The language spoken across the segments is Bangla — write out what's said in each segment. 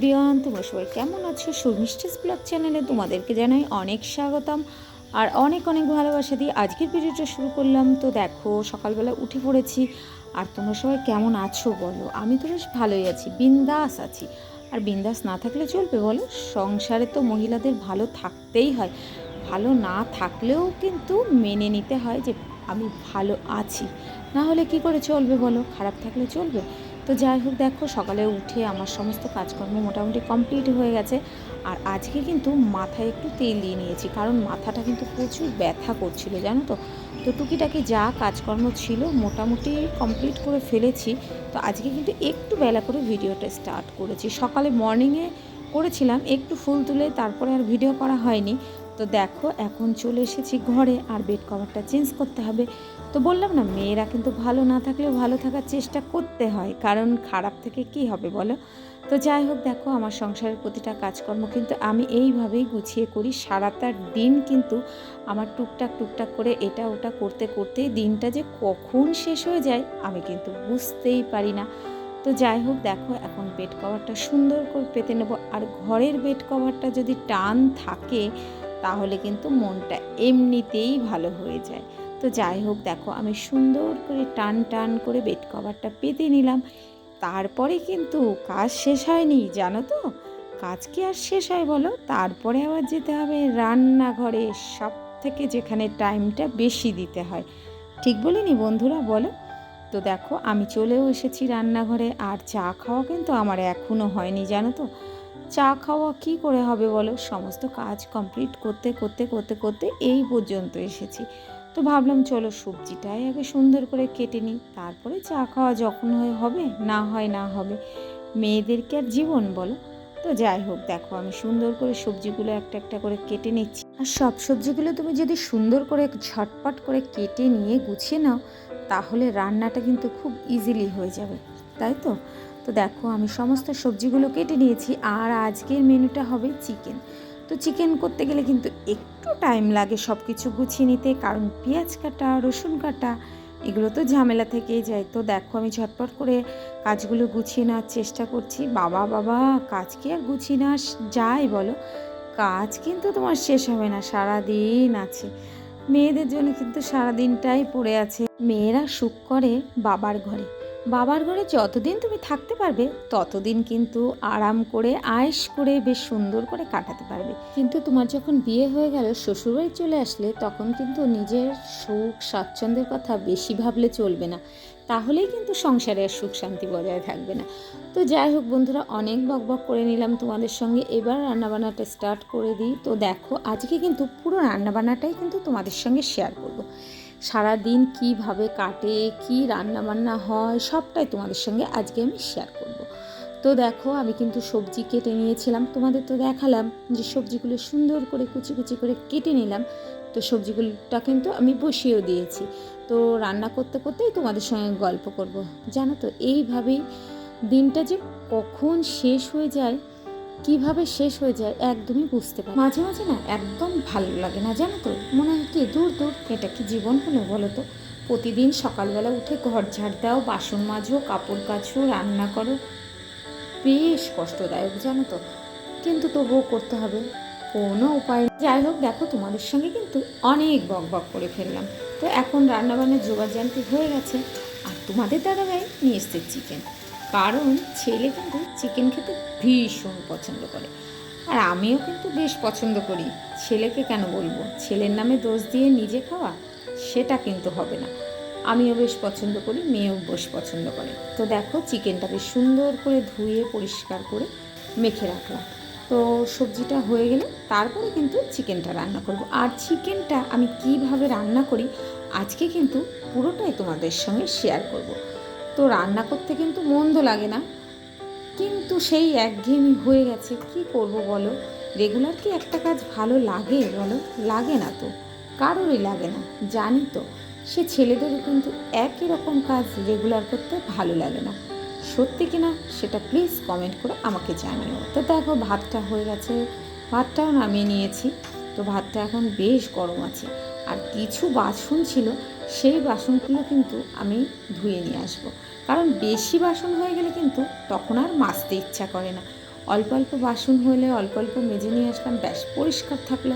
এভরিওয়ান তোমরা সবাই কেমন আছো? শর্মিষ্টিস ব্লগ চ্যানেলে তোমাদেরকে জানাই অনেক স্বাগতম আর অনেক অনেক ভালোবাসা দিয়ে আজকের ভিডিওটা শুরু করলাম। তো দেখো, সকালবেলা উঠে পড়েছি আর তোমরা সবাই কেমন আছো বলো? আমি তো বেশ ভালোই আছি, বিন্দাস আছি। আর বিন্দাস না থাকলে চলবে বলো? সংসারে তো মহিলাদের ভালো থাকতেই হয়। ভালো না থাকলেও কিন্তু মেনে নিতে হয় যে আমি ভালো আছি। না হলে কি করে চলবে বলো? খারাপ থাকলে চলবে? তো যাই হোক, দেখো সকালে উঠে আমার সমস্ত কাজকর্ম মোটামুটি কমপ্লিট হয়ে গেছে। আর আজকে কিন্তু মাথায় একটু তেল দিয়ে নিয়েছি, কারণ মাথাটা কিন্তু প্রচুর ব্যথা করছিল, জানো তো? তো টুকিটাকি যা কাজকর্ম ছিল মোটামুটি কমপ্লিট করে ফেলেছি। তো আজকে কিন্তু একটু বেলা করে ভিডিওটা স্টার্ট করেছি। সকালে মর্নিংয়ে করেছিলাম, একটু ফুল তুলে তারপরে আর ভিডিও করা হয়নি। তো দেখো, এখন চলে এসেছি ঘরে আর বেড কভারটা চেঞ্জ করতে হবে। তো বললাম না, মেয়েরা কিন্তু ভালো না থাকলেও ভালো থাকার চেষ্টা করতে হয়, কারণ খারাপ থেকে কি হবে বলো? তো যাই হোক, দেখো, আমার সংসারের প্রতিটা কাজকর্ম কিন্তু আমি এইভাবেই গুছিয়ে করি। সারাটা দিন কিন্তু আমার টুকটাক টুকটাক করে এটা ওটা করতে করতেই দিনটা যে কখন শেষ হয়ে যায়, আমি কিন্তু বুঝতেই পারি না। তো যাই হোক, দেখো, এখন বেড কভারটা সুন্দর করে পেতে নেব। আর ঘরের বেড কভারটা যদি টান থাকে তাহলে কিন্তু মনটা এমনিতেই ভালো হয়ে যায়। তো যাই হোক, দেখো আমি সুন্দর করে টান টান করে বেড কভারটা পেতে নিলাম। তারপরে কিন্তু কাজ শেষ হয়নি, জানো তো? কাজ কি আর শেষ হয় বলো? তারপরে আবার যেতে হবে রান্নাঘরে সব থেকে যেখানে টাইমটা বেশি দিতে হয়। ঠিক বলিনি বন্ধুরা? বলো। তো দেখো, আমি চলেও এসেছি রান্নাঘরে, আর চা খাওয়া কিন্তু আমার এখনও হয়নি, জানো তো? চা খাওয়া কি করে হবে বলো? সমস্ত কাজ কমপ্লিট করতে করতে করতে করতে এই পর্যন্ত এসেছি। তো ভাবলাম চলো সবজিটাই আগে সুন্দর করে কেটে নিই। তারপরে চা খাওয়া যখন হয় হবে, না হয় না হবে। মেয়েদেরকে আর জীবন বলো। তো যাই হোক, দেখো আমি সুন্দর করে সবজিগুলো একটা একটা করে কেটে নিচ্ছি। আর সব সবজিগুলো তুমি যদি সুন্দর করে ঝটপট করে কেটে নিয়ে গুছিয়ে নাও, তাহলে রান্নাটা কিন্তু খুব ইজিলি হয়ে যাবে। তাই তো? তো দেখো, আমি সমস্ত সবজিগুলো কেটে নিয়েছি আর আজকের মেনুটা হবে চিকেন। তো চিকেন করতে গেলে কিন্তু একটু টাইম লাগে সব কিছু গুছিয়ে নিতে, কারণ পেঁয়াজ কাটা, রসুন কাটা, এগুলো তো ঝামেলা থেকেই যায়। তো দেখো, আমি ঝটপট করে কাজগুলো গুছিয়ে নেওয়ার চেষ্টা করছি। বাবা বাবা, কাজ কি আর গুছিয়ে নেওয়া যায় বলো? কাজ কিন্তু তোমার শেষ হবে না সারা দিন আছে। মেয়েদের জন্য কিন্তু সারা দিনটাই পড়ে আছে। মেয়েরা সুখ করে বাবার ঘরে। বাবার ঘরে যতদিন তুমি থাকতে পারবে, ততদিন কিন্তু আরাম করে, আয়েস করে বেশ সুন্দর করে কাটাতে পারবে। কিন্তু তোমার যখন বিয়ে হয়ে গেল, শ্বশুরবাড়ি চলে আসলে, তখন কিন্তু নিজের সুখ স্বাচ্ছন্দ্যের কথা বেশি ভাবলে চলবে না। তাহলেই কিন্তু সংসারে আর সুখ শান্তি বজায় থাকবে না। তো যাই হোক বন্ধুরা, অনেক বক বক করে নিলাম তোমাদের সঙ্গে। এবার রান্নাবান্নাটা স্টার্ট করে দিই। তো দেখো, আজকে কিন্তু পুরো রান্নাবান্নাটাই কিন্তু তোমাদের সঙ্গে শেয়ার করব। সারা দিন কীভাবে কাটে, কি রান্না বান্না হয়, সবটাই তোমাদের সঙ্গে আজকে আমি শেয়ার করব। তো দেখো, আমি কিন্তু সবজি কেটে নিয়েছিলাম। তোমাদের তো দেখালাম যে সবজিগুলো সুন্দর করে কুচি কুচি করে কেটে নিলাম। তো সবজিগুলোটা কিন্তু আমি বসিয়েও দিয়েছি। তো রান্না করতে করতেই তোমাদের সঙ্গে গল্প করব। জানো তো, এইভাবেই দিনটা যে কখন শেষ হয়ে যায় কীভাবে শেষ হয়ে যায় একদমই বুঝতে পারি মাঝে মাঝে না একদম ভালো লাগে না, জানো তো? মনে হয় কি, দূর দূর, এটা কি জীবন হলো বলো তো? প্রতিদিন সকালবেলা উঠে ঘর ঝাড় দাও, বাসন মাজো, কাপড় কাছো রান্না করো। বেশ কষ্টদায়ক, জানো তো? কিন্তু তবুও করতে হবে। কোনো উপায় যাই হোক, দেখো তোমাদের সঙ্গে কিন্তু অনেক বক বক করে ফেললাম। তো এখন রান্নাবান্নার জোগাড় জানতে হয়ে গেছে। আর তোমাদের দাদাভাই নিয়ে এসছে চিকেন কারণ ছেলে কিন্তু চিকেন খেতে ভীষণ পছন্দ করে। আর আমিও কিন্তু বেশ পছন্দ করি। ছেলেকে কেন বলব? ছেলের নামে দোষ দিয়ে নিজে খাওয়া সেটা কিন্তু হবে না। আমিও বেশ পছন্দ করি, মেয়েও বেশ পছন্দ করে। তো দেখো চিকেনটা বেশ সুন্দর করে ধুয়ে, পরিষ্কার করে মেখে রাখলাম। তো সবজিটা হয়ে গেলে তারপরে কিন্তু চিকেনটা রান্না করব। আর চিকেনটা আমি কীভাবে রান্না করি, আজকে কিন্তু পুরোটাই তোমাদের সঙ্গে শেয়ার করব। তো রান্না করতে কিন্তু মন্দ লাগে না। কিন্তু সেই একঘেয়েমি হয়ে গেছে। কি করব বলো? রেগুলার কি একটা কাজ ভালো লাগে বলো? লাগে না তো। কারোরই লাগে না, জানি তো। সে ছেলেদেরও কিন্তু একই রকম কাজ রেগুলার করতে ভালো লাগে না। সত্যি কি না? সেটা প্লিজ কমেন্ট করে আমাকে জানিও। তো দেখো, ভাতটা হয়ে গেছে। ভাতটাও নামিয়ে নিয়েছি। তো ভাতটা এখন বেশ গরম আছে। আর কিছু বাসন ছিল, সেই বাসনগুলো কিন্তু আমি ধুয়ে নিয়ে আসব। কারণ বেশি বাসন হয়ে গেলে কিন্তু তখন আর মাজতে ইচ্ছা করে না। অল্প অল্প বাসন হলে অল্প অল্প মেজে নিয়ে আসলাম, ব্যাস পরিষ্কার থাকল।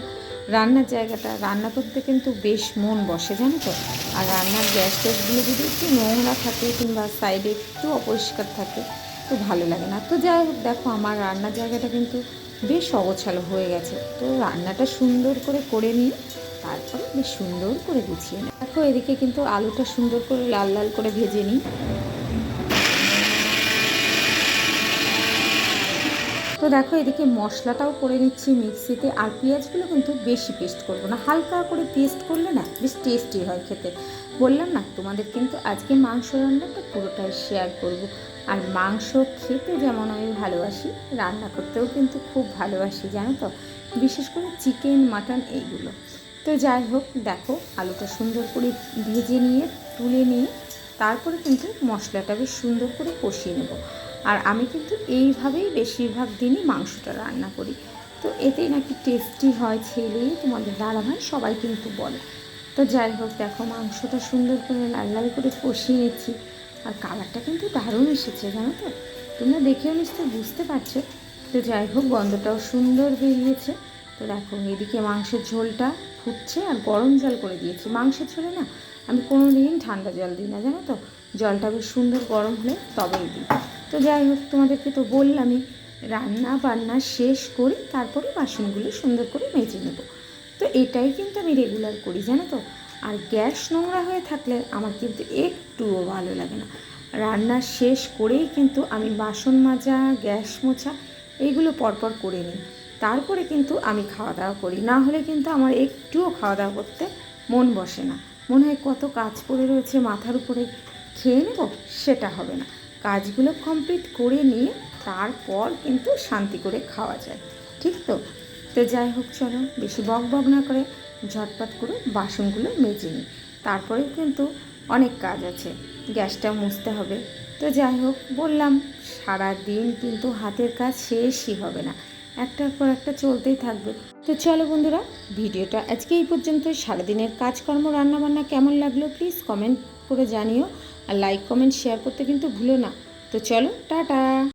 রান্নার জায়গাটা, রান্না করতে কিন্তু বেশ মন বসে, জানো তো? আর রান্নার গ্যাস ট্যাসগুলো যদি একটু নোংরা থাকে কিংবা সাইডে একটু অপরিষ্কার থাকে, তো ভালো লাগে না। তো যাই হোক, দেখো আমার রান্নার জায়গাটা কিন্তু বেশ অগোছালো হয়ে গেছে। তো রান্নাটা সুন্দর করে করে নিয়ে তারপরে বেশ সুন্দর করে গুছিয়ে নিই দেখো, এদিকে কিন্তু আলুটা সুন্দর করে লাল লাল করে ভেজে নিই। তো দেখো, এদিকে মশলাটাও করে নিচ্ছি মিক্সিতে। আর পেঁয়াজগুলো কিন্তু বেশি পেস্ট করব না। হালকা করে পেস্ট করলে না বেশ টেস্টি হয় খেতে। বললাম না, তোমাদের কিন্তু আজকে মাংস রান্নাটা পুরোটাই শেয়ার করব। আর মাংস খেতে যেমন আমি ভালোবাসি, রান্না করতেও কিন্তু খুব ভালোবাসি, জানো তো? বিশেষ করে চিকেন, মাটন এইগুলো। তো যাই হোক, দেখো, আলুটা সুন্দর করে ভেজে নিয়ে, তুলে নিয়ে, তারপরে কিন্তু মশলাটা বেশ সুন্দর করে কষিয়ে নেব। আর আমি কিন্তু এইভাবেই বেশিরভাগ দিনই মাংসটা রান্না করি। তো এতেই নাকি টেস্টি হয় ছেলে, তোমাদের দাদাভাই সবাই কিন্তু বলে। তো যাই হোক, দেখো, মাংসটা সুন্দর করে লাল লাল করে কষিয়ে নিচ্ছি। আর কালারটা কিন্তু দারুণ এসেছে, জানো তো? তোমরা দেখেও নিশ্চয়ই বুঝতে পারছ। তো যাই হোক, গন্ধটাও সুন্দর বেরিয়েছে। তো দেখো, এদিকে মাংসের ঝোলটা ফুটছে আর গরম জল করে দিয়েছি। মাংসের ঝোলে না, আমি কোনো দিন ঠান্ডা জল দিই না, জানো তো? জলটা বেশ সুন্দর গরম হলে তবেই দিই। তো যাই হোক, তোমাদেরকে তো বললামই, রান্না বান্না শেষ করি তারপরে বাসনগুলো সুন্দর করে মেজে নেব। তো এটাই কিন্তু আমি রেগুলার করি, জানো তো? আর গ্যাস নোংরা হয়ে থাকলে আমার কিন্তু একটুও ভালো লাগে না। রান্না শেষ করেই কিন্তু আমি বাসন মাজা, গ্যাস মোছা এইগুলো পরপর করে নিই। তারপরে কিন্তু আমি খাওয়া দাওয়া করি। না হলে কিন্তু আমার একটুও খাওয়া দাওয়া করতে মন বসে না। মনে হয় কত কাজ পড়ে রয়েছে, মাথার উপরে খেয়ে নেব, সেটা হবে না। কাজগুলো কমপ্লিট করে নিয়ে তারপর কিন্তু শান্তি করে খাওয়া যায়। ঠিক তো? তো যাই হোক, চলো, বেশি বক বক না করে ঝটপট করে বাসনগুলো মেজে নিই। তারপরে কিন্তু অনেক কাজ আছে। গ্যাসটা মুছতে হবে। তো যাই হোক, বললাম সারা দিন কিন্তু হাতের কাজ শেষই হবে না। একটার পর একটা চলতেই থাকবে। তো চলো বন্ধুরা, ভিডিওটা আজকে এই পর্যন্ত সারাদিনের কাজকর্ম, রান্নাবান্না কেমন লাগল প্লিজ কমেন্ট করে জানিও। আর লাইক, কমেন্ট, শেয়ার করতে কিন্তু ভুলো না। তো চলো, টাটা!